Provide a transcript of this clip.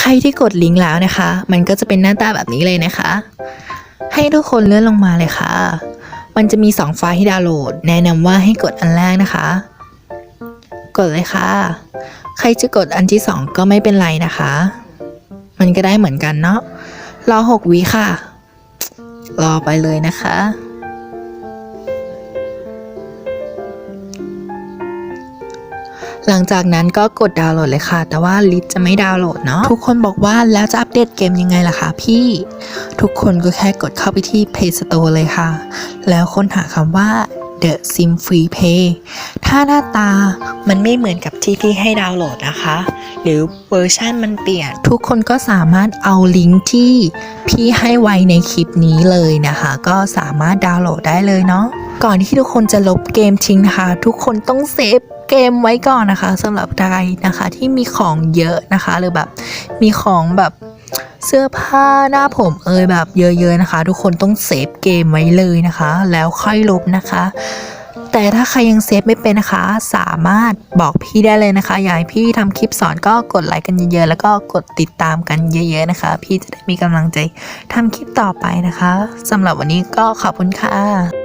ใครที่กดลิงก์แล้วนะคะ มันก็จะเป็นหน้าตาแบบนี้เลยนะคะ ให้ทุกคนเลื่อนลงมาเลยค่ะ มันจะมี 2 ไฟล์ให้ดาวน์โหลด แนะนำว่าให้กดอันแรกนะคะ กดเลยค่ะ ใครจะกดอันที่ 2 ก็ไม่เป็นไรนะคะ มันก็ได้เหมือนกันเนาะรอ 6วิค่ะ รอไปเลยนะคะ หลังจากนั้นก็กดดาวน์โหลดเลยค่ะ แต่ว่าลิสจะไม่ดาวน์โหลดเนาะทุกคนบอกว่าแล้วจะอัปเดตเกมยังไงล่ะคะพี่ ทุกคนก็แค่กดเข้าไปที่ Play Store เลยค่ะ แล้วค้นหาคำว่า The Sim Free Play ถ้าหน้าตามันไม่เหมือนกับที่พี่ให้ดาวน์โหลดนะคะ หรือเวอร์ชันมันเปลี่ยน ทุกคนก็สามารถเอาลิงก์ที่พี่ให้ไว้ในคลิปนี้เลยนะคะ ก็สามารถดาวน์โหลดได้เลยเนาะ ก่อนที่ทุกคนจะลบเกมทิ้งนะคะ ทุกคนต้องเซฟเกมไว้ก่อนนะคะสำหรับใครนะคะที่มีของเยอะนะคะ หรือแบบมีของแบบเสื้อผ้าหน้าผมเอยแบบเยอะๆนะคะ ทุกคนต้องเซฟเกมไว้เลยนะคะ แล้วค่อยลบนะคะ แต่ถ้าใครยังเซฟไม่เป็นนะคะ สามารถบอกพี่ได้เลยนะคะอยากให้พี่ทำคลิปสอนก็กดไลค์กันเยอะๆแล้วก็กดติดตามกันเยอะๆนะคะ พี่จะได้มีกำลังใจทำคลิปต่อไปนะคะสำหรับวันนี้ก็ขอบคุณค่ะ